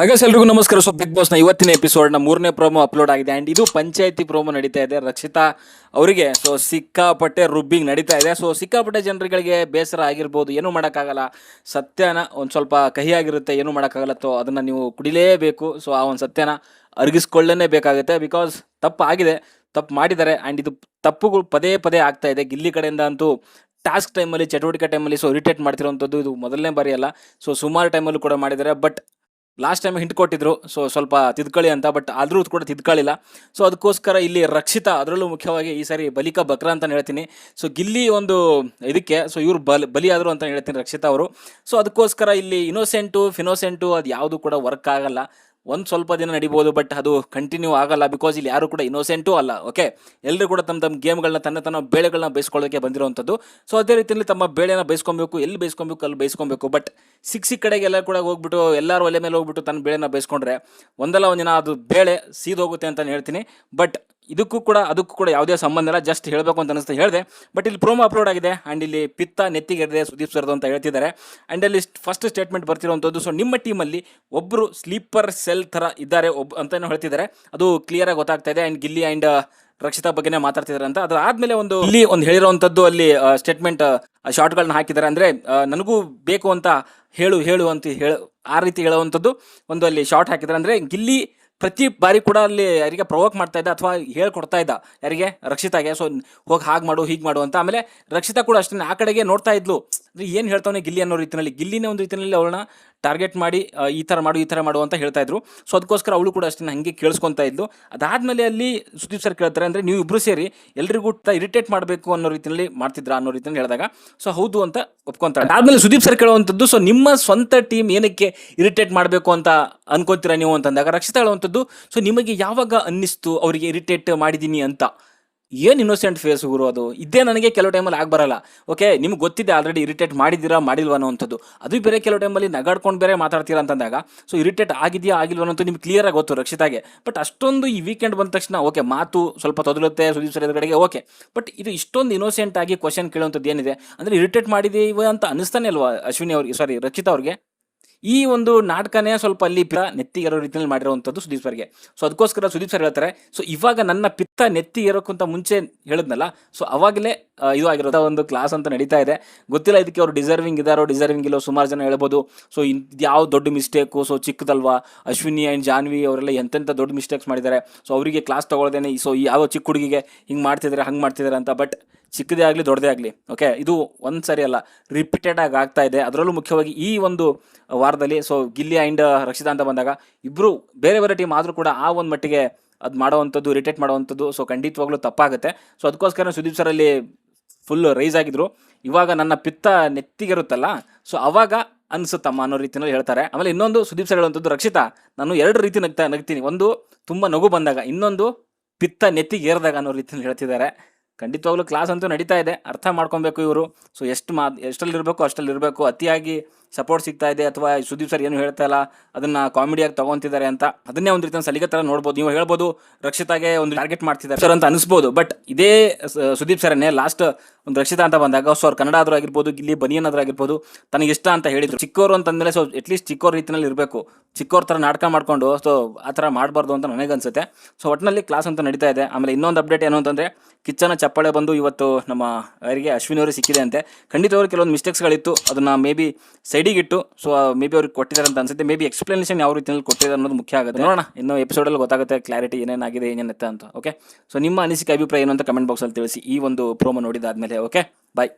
ಹಾಗೆ ಎಲ್ರಿಗೂ ನಮಸ್ಕಾರ. ಸೊ ಬಿಗ್ ಬಾಸ್ನ ಇವತ್ತಿನ ಎಪಿಸೋಡ್ನ ಮೂರನೇ ಪ್ರೋಮೋ ಅಪ್ಲೋಡ್ ಆಗಿದೆ. ಆ್ಯಂಡ್ ಇದು ಪಂಚಾಯತಿ ಪ್ರೋಮೋ ನಡೀತಾ ಇದೆ. ರಕ್ಷಿತಾ ಅವರಿಗೆ ಸೊ ಸಿಕ್ಕಾಪಟ್ಟೆ ರುಬ್ಬಿಂಗ್ ನಡೀತಾ ಇದೆ. ಸೊ ಸಿಕ್ಕಾಪಟ್ಟೆ ಜನರುಗಳಿಗೆ ಬೇಸರ ಆಗಿರ್ಬೋದು. ಏನೂ ಮಾಡೋಕ್ಕಾಗಲ್ಲ. ಸತ್ಯನ ಒಂದು ಸ್ವಲ್ಪ ಕಹಿಯಾಗಿರುತ್ತೆ. ಏನೂ ಮಾಡೋಕ್ಕಾಗಲ್ಲ. ಸೊ ಅದನ್ನು ನೀವು ಕುಡಿಲೇಬೇಕು. ಸೊ ಆ ಒಂದು ಸತ್ಯನ ಅರಗಿಸ್ಕೊಳ್ಳೇ ಬೇಕಾಗುತ್ತೆ. ಬಿಕಾಸ್ ತಪ್ಪು ಆಗಿದೆ. ತಪ್ಪು ಮಾಡಿದ್ದಾರೆ. ಆ್ಯಂಡ್ ಇದು ತಪ್ಪುಗಳು ಪದೇ ಪದೇ ಆಗ್ತಾ ಇದೆ. ಗಿಲ್ಲಿ ಕಡೆಯಿಂದ ಅಂತೂ ಟಾಸ್ಕ್ ಟೈಮಲ್ಲಿ ಚಟುವಟಿಕೆ ಟೈಮಲ್ಲಿ ಸೊ ಇರಿಟೇಟ್ ಮಾಡ್ತಿರೋವಂಥದ್ದು ಇದು ಮೊದಲನೇ ಬಾರಿ ಅಲ್ಲ. ಸೊ ಸುಮಾರು ಟೈಮಲ್ಲೂ ಕೂಡ ಮಾಡಿದ್ದಾರೆ. ಬಟ್ ಲಾಸ್ಟ್ ಟೈಮ್ ಹಿಂಟ್ ಕೊಟ್ಟಿದ್ರು ಸೊ ಸ್ವಲ್ಪ ತಿದ್ಕೊಳ್ಳಿ ಅಂತ ಬಟ್ ಆದರೂ ಕೂಡ ತಿದ್ಕೊಳ್ಳಿಲ್ಲ. ಸೊ ಅದಕ್ಕೋಸ್ಕರ ಇಲ್ಲಿ ರಕ್ಷಿತ, ಅದರಲ್ಲೂ ಮುಖ್ಯವಾಗಿ ಈ ಸಾರಿ ಬಲಿಕ ಬಕ್ರ ಅಂತ ಹೇಳ್ತೀನಿ. ಸೊ ಗಿಲ್ಲಿ ಒಂದು ಇದಕ್ಕೆ ಸೊ ಇವ್ರು ಬಲ್, ಬಲಿಯಾದರು ಅಂತ ಹೇಳ್ತೀನಿ ರಕ್ಷಿತಾ ಅವರು. ಸೊ ಅದಕ್ಕೋಸ್ಕರ ಇಲ್ಲಿ ಇನೋಸೆಂಟು ಫಿನೋಸೆಂಟು ಅದು ಯಾವುದು ಕೂಡ ವರ್ಕ್ ಆಗಲ್ಲ. ಒಂದು ಸ್ವಲ್ಪ ದಿನ ನಡಿಬೋದು ಬಟ್ ಅದು ಕಂಟಿನ್ಯೂ ಆಗಲ್ಲ ಬಿಕಾಸ್ ಇಲ್ಲಿ ಯಾರು ಕೂಡ ಇನೋಸೆಂಟು ಅಲ್ಲ ಓಕೆ ಎಲ್ಲರೂ ಕೂಡ ತಮ್ಮ ತಮ್ಮ ಗೇಮ್ಗಳನ್ನ ತನ್ನ ತನ್ನ ಬೇಳೆಗಳನ್ನ ಬೇಯಿಸ್ಕೊಳ್ಳೋಕೆ ಬಂದಿರುವಂಥದ್ದು ಸೊ ಅದೇ ರೀತಿಯಲ್ಲಿ ತಮ್ಮ ಬೇಳೆನ ಬೇಯಿಸ್ಕೊಬೇಕು, ಎಲ್ಲಿ ಬೇಯಿಸ್ಕೊಬೇಕು, ಅಲ್ಲಿ ಬೇಯಿಸ್ಕೊಬೇಕು ಬಟ್ ಸಿಕ್ ಸಿಕ್ ಕಡೆಗೆ ಎಲ್ಲ ಕೂಡ ಹೋಗ್ಬಿಟ್ಟು, ಎಲ್ಲರೂ ಒಲೆ ಮೇಲೆ ಹೋಗ್ಬಿಟ್ಟು ತನ್ನ ಬೇಳೆನ ಬೇಯಿಸ್ಕೊಂಡ್ರೆ ಒಂದಲ್ಲ ಒಂದಿನ ಅದು ಬೇಳೆ ಸೀದೋಗುತ್ತೆ ಅಂತ ಹೇಳ್ತೀನಿ. ಬಟ್ ಇದಕ್ಕೂ ಕೂಡ, ಅದಕ್ಕೂ ಕೂಡ ಯಾವುದೇ ಸಂಬಂಧ ಇಲ್ಲ. ಜಸ್ಟ್ ಹೇಳಬೇಕು ಅಂತ ಅನಿಸ್ತು ಹೇಳಿದೆ. ಬಟ್ ಇಲ್ಲಿ ಪ್ರೋಮೋ ಅಪ್ಲೋಡ್ ಆಗಿದೆ. ಆ್ಯಂಡ್ ಇಲ್ಲಿ ಪಿತ್ತ ನೆತ್ತಿಗೆದೆ ಸುದೀಪ್ ಸರ್ದು ಅಂತ ಹೇಳ್ತಿದ್ದಾರೆ. ಆ್ಯಂಡ್ ಅಲ್ಲಿ ಫಸ್ಟ್ ಸ್ಟೇಟ್ಮೆಂಟ್ ಬರ್ತಿರುವಂಥದ್ದು. ಸೊ ನಿಮ್ಮ ಟೀಮಲ್ಲಿ ಒಬ್ಬರು ಸ್ಲೀಪರ್ ಸೆಲ್ ಥರ ಇದ್ದಾರೆ. ಒಬ್ಬ ಅಂತಲೂ ಹೇಳ್ತಿದ್ದಾರೆ. ಅದು ಕ್ಲಿಯರಾಗಿ ಗೊತ್ತಾಗ್ತಾ ಇದೆ. ಆ್ಯಂಡ್ ಗಿಲ್ಲಿ ಆ್ಯಂಡ್ ರಕ್ಷಿತಾ ಬಗ್ಗೆನೇ ಮಾತಾಡ್ತಿದ್ದಾರೆ ಅಂತ. ಅದಾದ್ಮೇಲೆ ಒಂದು ಇಲ್ಲಿ ಒಂದು ಹೇಳಿರುವಂಥದ್ದು ಅಲ್ಲಿ ಸ್ಟೇಟ್ಮೆಂಟ್ ಶಾರ್ಟ್ಗಳನ್ನ ಹಾಕಿದ್ದಾರೆ. ಅಂದರೆ ನನಗೂ ಬೇಕು ಅಂತ ಹೇಳು ಹೇಳು ಅಂತ ಹೇಳ, ಆ ರೀತಿ ಹೇಳುವಂಥದ್ದು. ಒಂದು ಅಲ್ಲಿ ಶಾರ್ಟ್ ಹಾಕಿದ್ದಾರೆ. ಅಂದರೆ, ಗಿಲ್ಲಿ ಪ್ರತಿ ಬಾರಿ ಕೂಡ ಅಲ್ಲಿ ಯಾರಿಗೆ ಪ್ರವೋಕ್ ಮಾಡ್ತಾ ಇದ್ದ ಅಥವಾ ಹೇಳ್ಕೊಡ್ತಾ ಇದ್ದ ಯಾರಿಗೆ? ರಕ್ಷಿತಾಗೆ. ಸೊ ಹೋಗಿ ಹಾಗೆ ಮಾಡು, ಹೀಗೆ ಮಾಡು ಅಂತ. ಆಮೇಲೆ ರಕ್ಷಿತಾ ಕೂಡ ಅಷ್ಟೇ ಆ ಕಡೆಗೆ ನೋಡ್ತಾ ಇದ್ಲು. ಏನು ಹೇಳ್ತಾವನೆ ಗಿಲ್ಲಿ ಅನ್ನೋ ರೀತಿಯಲ್ಲಿ ಗಿಲ್ಲಿನೇ ಒಂದು ರೀತಿಯಲ್ಲಿ ಅವಳನ್ನ ಟಾರ್ಗೆಟ್ ಮಾಡಿ ಈ ಥರ ಮಾಡು, ಈ ಥರ ಮಾಡು ಅಂತ ಹೇಳ್ತಾ ಇದ್ರು. ಸೊ ಅದಕ್ಕೋಸ್ಕರ ಅವಳು ಕೂಡ ಅಷ್ಟೇ ಹಂಗೆ ಕೇಳಿಸ್ಕೊತಾ ಇದ್ಲು. ಅದಾದಮೇಲೆ ಅಲ್ಲಿ ಸುದೀಪ್ ಸರ್ ಕೇಳ್ತಾರೆ ಅಂದರೆ, ನೀವು ಇಬ್ಬರು ಸೇರಿ ಎಲ್ರಿಗೂ ಇರಿಟೇಟ್ ಮಾಡಬೇಕು ಅನ್ನೋ ರೀತಿಯಲ್ಲಿ ಮಾಡ್ತಿದ್ರ ಅನ್ನೋ ರೀತಿಯಲ್ಲಿ ಹೇಳಿದಾಗ. ಸೊ ಹೌದು ಅಂತ ಒಪ್ಕೊಂತಾರೆ ಆದ್ಮೇಲೆ ಸುದೀಪ್ ಸರ್ ಕೇಳುವಂಥದ್ದು ಸೊ ನಿಮ್ಮ ಸ್ವಂತ ಟೀಮ್ ಏನಕ್ಕೆ ಇರಿಟೇಟ್ ಮಾಡಬೇಕು ಅಂತ ಅನ್ಕೊಂತೀರಾ ನೀವು ಅಂತಂದಾಗ ರಕ್ಷಿತಾ ಹೇಳುವಂಥದ್ದು ಸೊ ನಿಮಗೆ ಯಾವಾಗ ಅನ್ನಿಸ್ತು ಅವರಿಗೆ ಇರಿಟೇಟ್ ಮಾಡಿದ್ದೀನಿ ಅಂತ? ಏನು ಇನ್ನೋಸೆಂಟ್ ಫೇಸ್ ಗುರು ಅದು? ಇದೇ ನನಗೆ ಕೆಲವು ಟೈಮಲ್ಲಿ ಆಗ್ಬರಲ್ಲ. ಓಕೆ ನಿಮ್ಗೆ ಗೊತ್ತಿದೆ ಆಲ್ರೆಡಿ ಇರಿಟೇಟ್ ಮಾಡಿದ್ದೀರಾ, ಮಾಡಿಲ್ವಾ ಅನ್ನೋವಂಥದ್ದು. ಅದು ಬೇರೆ ಕೆಲವು ಟೈಮಲ್ಲಿ ನಗಾಡ್ಕೊಂಡು ಬೇರೆ ಮಾತಾಡ್ತೀರಾ ಅಂತಂದಾಗ ಸೊ ಇರಿಟೇಟ್ ಆಗಿದೆಯಾ, ಆಗಿಲ್ವಾ? ಅನ್ನೋದು ನಿಮ್ಗೆ ಕ್ಲಿಯರಾಗಿ ಗೊತ್ತು ರಕ್ಷಿತಾಗೆ. ಬಟ್ ಅಷ್ಟೊಂದು ಈ ವೀಕೆಂಡ್ ಬಂದ ತಕ್ಷಣ ಓಕೆ ಮಾತು ಸ್ವಲ್ಪ ತೊದಲುತ್ತೆ, ಸುದೀಪ್ ಸರ್ ಎದುರುಗಡೆಗೆ ಓಕೆ ಬಟ್ ಇದು ಇಷ್ಟೊಂದು ಇನ್ನೋಸೆಂಟ್ ಆಗಿ ಕ್ವಶನ್ ಕೇಳುವಂಥದ್ದು ಏನಿದೆ? ಅಂದರೆ ಇರಿಟೇಟ್ ಮಾಡಿದೀವಿ ಅಂತ ಅನಿಸ್ತಾನೆ ಅಲ್ವಾ ಅಶ್ವಿನಿ ಅವ್ರಿಗೆ ಸಾರಿ ರಕ್ಷಿತಾ ಅವ್ರಿಗೆ? ಈ ಒಂದು ನಾಟಕನೇ ಸ್ವಲ್ಪ ಅಲ್ಲಿ ಪಿತ್ತ ನೆತ್ತಿಗೆರೋ ರೀತಿಯಲ್ಲಿ ಮಾಡಿರುವಂಥದ್ದು ಸುದೀಪ್ ಸರ್ಗೆ. ಸೊ ಅದಕ್ಕೋಸ್ಕರ ಸುದೀಪ್ ಸರ್ ಹೇಳ್ತಾರೆ ಸೊ ಇವಾಗ ನನ್ನ ಪಿತ್ತ ನೆತ್ತಿ ಇರೋಕ್ಕಿಂತ ಮುಂಚೆ ಹೇಳಿದ್ನಲ್ಲ ಸೊ ಅವಾಗಲೇ ಇದು ಆಗಿರೋ ಒಂದು ಕ್ಲಾಸ್ ಅಂತ ನಡೀತಾ ಇದೆ. ಗೊತ್ತಿಲ್ಲ ಇದಕ್ಕೆ ಅವರು ಡಿಸರ್ವಿಂಗ್ ಇದಾರೋ ಡಿಸರ್ವಿಂಗ್ ಇಲ್ಲೋ ಸುಮಾರು ಜನ ಹೇಳ್ಬೋದು. ಸೊ ಯಾವ ದೊಡ್ಡ ಮಿಸ್ಟೇಕು ಸೊ ಚಿಕ್ಕದಲ್ವಾ? ಅಶ್ವಿನಿ ಆ್ಯಂಡ್ ಜಾನ್ವಿ ಅವರೆಲ್ಲ ಎಂತೆಂಥ ದೊಡ್ಡ ಮಿಸ್ಟೇಕ್ಸ್ ಮಾಡಿದ್ದಾರೆ? ಸೊ ಅವರಿಗೆ ಕ್ಲಾಸ್ ತೊಗೊಳ್ದೇನೆ ಸೊ ಯಾವ ಚಿಕ್ಕ ಹುಡುಗಿಗೆ ಹಿಂಗೆ ಮಾಡ್ತಿದ್ದಾರೆ ಹಂಗೆ ಮಾಡ್ತಿದ್ದಾರೆ ಅಂತ ಬಟ್ ಚಿಕ್ಕದೇ ಆಗಲಿ, ದೊಡ್ಡದೇ ಆಗಲಿ ಓಕೆ ಇದು ಒಂದು ಸರಿ ಅಲ್ಲ ರಿಪೀಟೆಡ್ ಆಗಿ ಆಗ್ತಾ ಇದೆ. ಅದರಲ್ಲೂ ಮುಖ್ಯವಾಗಿ ಈ ಒಂದು ವಾರದಲ್ಲಿ ಸೊ ಗಿಲ್ಲಿ ಆ್ಯಂಡ್ ರಕ್ಷಿತಾ ಅಂತ ಬಂದಾಗ ಇಬ್ಬರು ಬೇರೆ ಬೇರೆ ಟೀಮ್ ಆದರೂ ಕೂಡ ಆ ಒಂದು ಮಟ್ಟಿಗೆ ಅದು ಮಾಡೋವಂಥದ್ದು ರಿಟೇಟ್ ಮಾಡೋವಂಥದ್ದು ಸೊ ಖಂಡಿತವಾಗ್ಲೂ ತಪ್ಪಾಗುತ್ತೆ. ಸೊ ಅದಕ್ಕೋಸ್ಕರ ಸುದೀಪ್ ಸರಲ್ಲಿ ಫುಲ್ ರೈಸ್ ಆಗಿದ್ರು. ಇವಾಗ ನನ್ನ ಪಿತ್ತ ನೆತ್ತಿಗಿರುತ್ತಲ್ಲ ಸೊ ಅವಾಗ ಅನಿಸುತ್ತಮ್ಮ ಅನ್ನೋ ರೀತಿಯಲ್ಲಿ ಹೇಳ್ತಾರೆ. ಆಮೇಲೆ ಇನ್ನೊಂದು ಸುದೀಪ್ ಸರ್ ಹೇಳುವಂಥದ್ದು, ರಕ್ಷಿತಾ, ನಾನು ಎರಡು ರೀತಿ ನಗ್ತಾ, ನಗ್ತೀನಿ. ಒಂದು ತುಂಬ ನಗು ಬಂದಾಗ, ಇನ್ನೊಂದು ಪಿತ್ತ ನೆತ್ತಿಗೆ ಏರಿದಾಗ ಅನ್ನೋ ರೀತಿಯಲ್ಲಿ ಹೇಳ್ತಿದ್ದಾರೆ. ಖಂಡಿತವಾಗ್ಲೂ ಕ್ಲಾಸ್ ಅಂತೂ ನಡೀತಾ ಇದೆ, ಅರ್ಥ ಮಾಡ್ಕೊಬೇಕು ಇವರು. ಸೊ ಎಷ್ಟು ಮಾ ಎಷ್ಟಲ್ಲಿರಬೇಕು ಇರಬೇಕು ಅಷ್ಟಲ್ಲಿ ಇರಬೇಕು ಅತಿಯಾಗಿ ಸಪೋರ್ಟ್ ಸಿಗ್ತಾ ಇದೆ ಅಥವಾ ಸುದೀಪ್ ಸರ್ ಏನು ಹೇಳ್ತಾ ಇಲ್ಲ, ಅದನ್ನ ಕಾಮಿಡಿಯಾಗಿ ತಗೊಂತಿದ್ದಾರೆ ಅಂತ, ಅದನ್ನೇ ಒಂದು ರೀತಿಯ ಸಲಿಗೆ ತರ ನೋಡ್ಬೋದು. ನೀವು ಹೇಳ್ಬೋದು ರಕ್ಷಿತಾಗೆ ಒಂದು ಟಾರ್ಗೆಟ್ ಮಾಡ್ತಿದ್ದಾರೆ ಸರ್ ಅಂತ ಅನಿಸ್ಬೋದು. ಬಟ್ ಇದೇ ಸುದೀಪ್ ಸರನ್ನೇ ಲಾಸ್ಟ್ ಒಂದು ರಕ್ಷಿತಾ ಅಂತ ಬಂದಾಗ ಸೊ ಅವ್ರು ಕನ್ನಡ ಆದ್ರೂ ಆಗಿರ್ಬೋದು, ಇಲ್ಲಿ ಬನಿಯನ್ ಆದ್ರೂ ಆಗಿರ್ಬೋದು, ತನಗೆ ಇಷ್ಟ ಅಂತ ಹೇಳಿದ್ರು. ಚಿಕ್ಕವರು ಅಂತಂದ್ರೆ ಸೊ ಅಟ್ಲೀಸ್ಟ್ ಚಿಕ್ಕವ್ರ ರೀತಿಯಲ್ಲಿ ಇರಬೇಕು. ಚಿಕ್ಕವ್ರ ಥರ ನಾಟಕ ಮಾಡ್ಕೊಂಡು ಸೊ ಆ ಥರ ಮಾಡಬಾರ್ದು ಅಂತ ನನಗೆ ಅನ್ಸುತ್ತೆ ಸೊ ಒಟ್ಟಿನಲ್ಲಿ ಕ್ಲಾಸ್ ಅಂತ ನಡೀತಾ ಇದೆ. ಆಮೇಲೆ ಇನ್ನೊಂದು ಅಪ್ಡೇಟ್ ಏನು ಅಂತಂದರೆ, ಕಿಚ್ಚನ ಚಪ್ಪಾಳೆ ಬಂದು ಇವತ್ತು ನಮ್ಮ ಅವರಿಗೆ ಅಶ್ವಿನಿ ಅವರಿಗೆ ಸಿಕ್ಕಿದೆ ಅಂತೆ. ಅವರು ಕೆಲವೊಂದು ಮಿಸ್ಟೇಕ್ಸ್ಗಳಿತ್ತು ಅದನ್ನು ಮೇ ಬಿ ಸೈಡಿಗೆ ಇಟ್ಟು ಸೊ ಮೇ ಬಿ ಅವ್ರಿಗೆ ಕೊಟ್ಟಿದ್ದಾರೆ ಅಂತ ಅನ್ಸುತ್ತೆ. ಮೇ ಬಿ ಎಕ್ಸ್ಪ್ಲನೇಷನ್ ಯಾವ ರೀತಿಯಲ್ಲಿ ಕೊಟ್ಟಿದ್ದಾರೆ ಅನ್ನೋದು ಮುಖ್ಯ ಆಗುತ್ತೆ. ನೋಡೋಣ. ಇನ್ನೂ ಎಪಿಸೋಡಲ್ಲಿ ಗೊತ್ತಾಗುತ್ತೆ ಕ್ಲಾರಿಟಿ ಏನೇನಾಗಿದೆ ಏನೇನತ್ತೆ ಅಂತ. ಓಕೆ ಸೊ ನಿಮ್ಮ ಅನಿಸಿಕೆ ಅಭಿಪ್ರಾಯ ಏನು ಅಂತ ಕಮೆಂಟ್ ಬಾಕ್ಸಲ್ಲಿ ತಿಳಿಸಿ ಈ ಒಂದು ಪ್ರೋಮೋ ನೋಡಿದಾದ್ಮೇಲೆ ಓಕೆ ಬಾಯ್